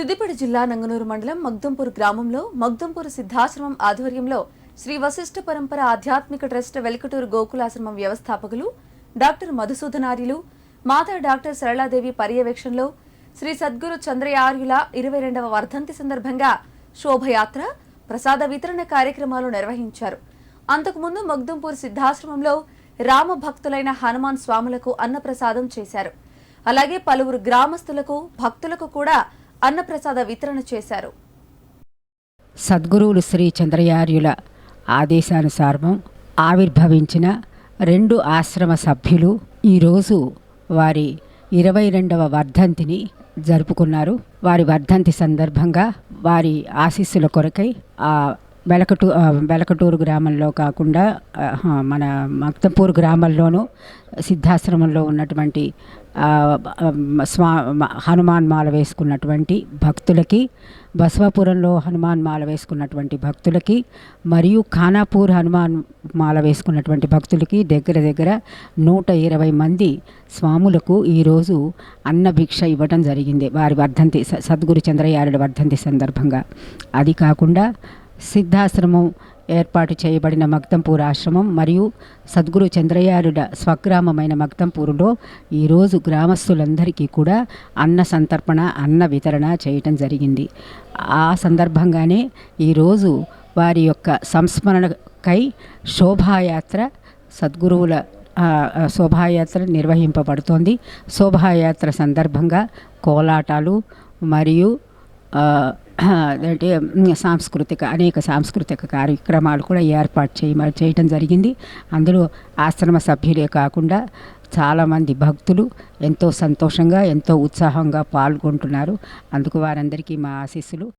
జిల్లా నంగనూరు మండలం మగ్దంపూర్ గ్రామంలో మగ్దంపూర్ సిద్ధాశ్రమం ఆధ్వర్యంలో శ్రీ వశిష్ఠ పరంపర ఆధ్యాత్మిక ట్రస్ట్ వెలకటూరు గోకులాశ్రమం వ్యవస్థాపకులు డాక్టర్ మధుసూదనార్యులు మాతా డాక్టర్ సరళాదేవి పర్యవేక్షణలో శ్రీ సద్గురు చంద్రయార్యుల ఇరవై రెండవ వర్ధంతి సందర్భంగా శోభయాత్ర ప్రసాద వితరణ కార్యక్రమాలు నిర్వహించారు. అంతకుముందు మగ్దంపూర్ సిద్ధాశ్రమంలో రామ భక్తులైన హనుమాన్ స్వాములకు అన్నప్రసాదం చేశారు. అలాగే పలువురు గ్రామస్తులకు భక్తులకు కూడా అన్నప్రసాద వితరణ చేశారు. సద్గురువులు శ్రీ చంద్రయార్యుల ఆదేశానుసారం ఆవిర్భవించిన రెండు ఆశ్రమ సభ్యులు ఈరోజు వారి ఇరవై రెండవ వర్ధంతిని జరుపుకున్నారు. వారి వర్ధంతి సందర్భంగా వారి ఆశీస్సుల కొరకై ఆ వెలకటూ వెలకటూరు గ్రామంలో కాకుండా మన మక్తపూర్ గ్రామంలోనూ సిద్ధాశ్రమంలో ఉన్నటువంటి స్వా హనుమాన్ మాల వేసుకున్నటువంటి భక్తులకి బసవపురంలో హనుమాన్ మాల వేసుకున్నటువంటి భక్తులకి మరియు ఖానాపూర్ హనుమాన్ మాల వేసుకున్నటువంటి భక్తులకి దగ్గర దగ్గర నూట ఇరవై మంది స్వాములకు ఈరోజు అన్న భిక్ష ఇవ్వటం జరిగింది. వారి వర్ధంతి స- సద్గురు చంద్రయారుడి వర్ధంతి సందర్భంగా. అది కాకుండా సిద్ధాశ్రమం ఏర్పాటు చేయబడిన మక్తంపూర్ ఆశ్రమం మరియు సద్గురు చంద్రయారుల స్వగ్రామమైన మక్తంపూరులో ఈరోజు గ్రామస్తులందరికీ కూడా అన్న సంతర్పణ అన్న వితరణ చేయటం జరిగింది. ఆ సందర్భంగానే ఈరోజు వారి యొక్క సంస్మరణకై శోభాయాత్ర సద్గురువుల శోభాయాత్ర నిర్వహింపబడుతోంది. శోభాయాత్ర సందర్భంగా కోలాటాలు మరియు అంటే సాంస్కృతిక అనేక సాంస్కృతిక కార్యక్రమాలు కూడా ఏర్పాటు చేయ చేయటం జరిగింది. అందులో ఆశ్రమ సభ్యులే కాకుండా చాలామంది భక్తులు ఎంతో సంతోషంగా ఎంతో ఉత్సాహంగా పాల్గొంటున్నారు. అందుకు వారందరికీ మా ఆశీస్సులు.